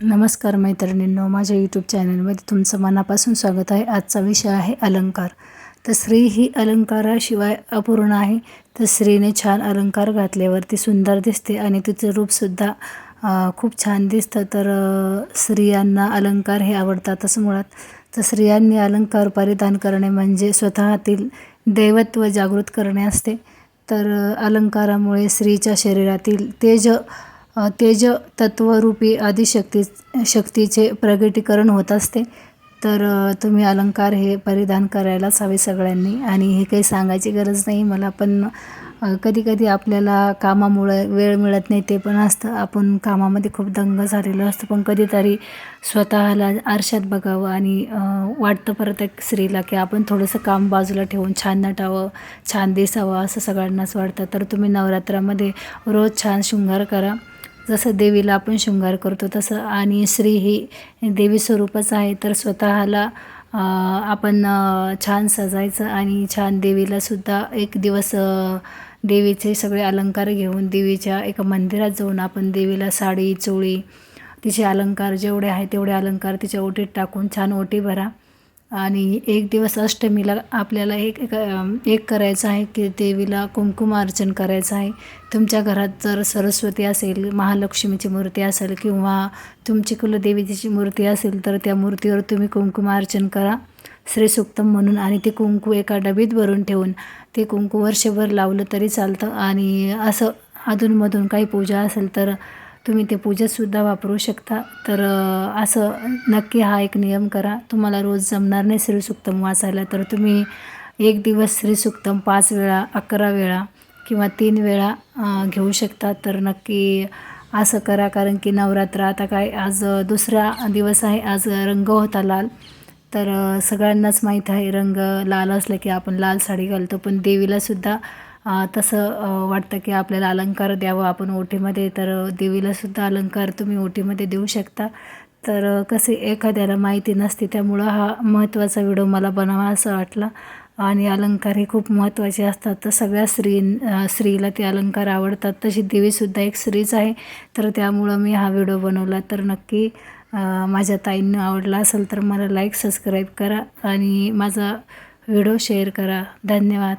नमस्कार मैत्रिणींनो माझ्या यूट्यूब चॅनलमध्ये तुमचं मनापासून स्वागत आहे. आजचा विषय आहे अलंकार. तर स्त्री ही अलंकाराशिवाय अपूर्ण आहे. तर स्त्रीने छान अलंकार घातल्यावर ती सुंदर दिसते आणि तिचं रूपसुद्धा खूप छान दिसतं. तर स्त्रियांना अलंकार हे आवडतातच मुळात. तर स्त्रियांनी अलंकार परिधान करणे म्हणजे स्वतःतील दैवत्व जागृत करणे असते. तर अलंकारामुळे स्त्रीच्या शरीरातील तेज तेज तत्वरूपी आदिशक्ती शक्तीचे प्रगटीकरण होत असते. तर तुम्ही अलंकार हे परिधान करायलाच हवे सगळ्यांनी. आणि हे काही सांगायची गरज नाही. मला पण कधी कधी आपल्याला कामामुळे वेळ मिळत नाही ते पण असतं. आपण कामामध्ये खूप दंग झालेलो असतो. पण कधीतरी स्वतःला आरशात बघावं आणि वाटतं वाटतं प्रत्येक स्त्रीला की आपण थोडंसं काम बाजूला ठेवून छान नटावं छान दिसावं असं सगळ्यांनाच वाटतं. तर तुम्ही नवरात्रामध्ये रोज छान शृंगार करा. जसं देवीला आपण शृंगार करतो तसं आणि स्त्री ही देवी स्वरूपच आहे तर स्वतःला आपण छान सजायचं आणि छान देवीलासुद्धा एक दिवस देवीचे सगळे अलंकार घेऊन देवीच्या एका मंदिरात जाऊन आपण देवीला साडी चोळी तिचे अलंकार जेवढे आहे तेवढे अलंकार तिच्या ओटीत टाकून छान ओटी भरा. आणि एक दिवस अष्टमीला आपल्याला एक एक करायचं आहे की देवीला कुंकुमार्चन करायचं आहे. तुमच्या घरात जर सरस्वती असेल महालक्ष्मीची मूर्ती असेल किंवा तुमची कुलदेवीची मूर्ती असेल तर त्या मूर्तीवर तुम्ही कुंकुमार्चन करा. श्रीसुक्तम म्हणून आणि ते कुंकू एका डबीत भरून ठेवून ते कुंकू वर्षभर लावलं तरी चालतं. आणि असं अधूनमधून काही पूजा असेल तर तुम्ही ते पूजेतसुद्धा वापरू शकता. तर असं नक्की हा एक नियम करा. तुम्हाला रोज जमणार नाही श्रीसुक्तम वाचायला तर तुम्ही एक दिवस श्रीसुक्तम पाच वेळा अकरा वेळा किंवा तीन वेळा घेऊ शकता. तर नक्की असं करा कारण की नवरात्र आता काय आज दुसरा दिवस आहे. आज रंग होता लाल. तर सगळ्यांनाच माहीत आहे रंग लाल असलं की आपण लाल साडी घालतो. पण देवीलासुद्धा तसं वाटतं की आपल्याला अलंकार द्यावं आपण ओटीमध्ये तर देवीलासुद्धा अलंकार तुम्ही ओटीमध्ये देऊ शकता. तर कसे एखाद्याला माहिती नसते त्यामुळं हा महत्त्वाचा व्हिडिओ मला बनावा असं वाटला. आणि अलंकार हे खूप महत्त्वाचे असतात. तर सगळ्या स्त्री स्त्रीला ते अलंकार आवडतात. तशी देवीसुद्धा एक स्त्रीच आहे. तर त्यामुळं मी हा व्हिडिओ बनवला. तर नक्की माझ्या ताईंना आवडला असेल तर मला लाईक सबस्क्राईब करा. आणि माझा व्हिडिओ शेअर करा. धन्यवाद.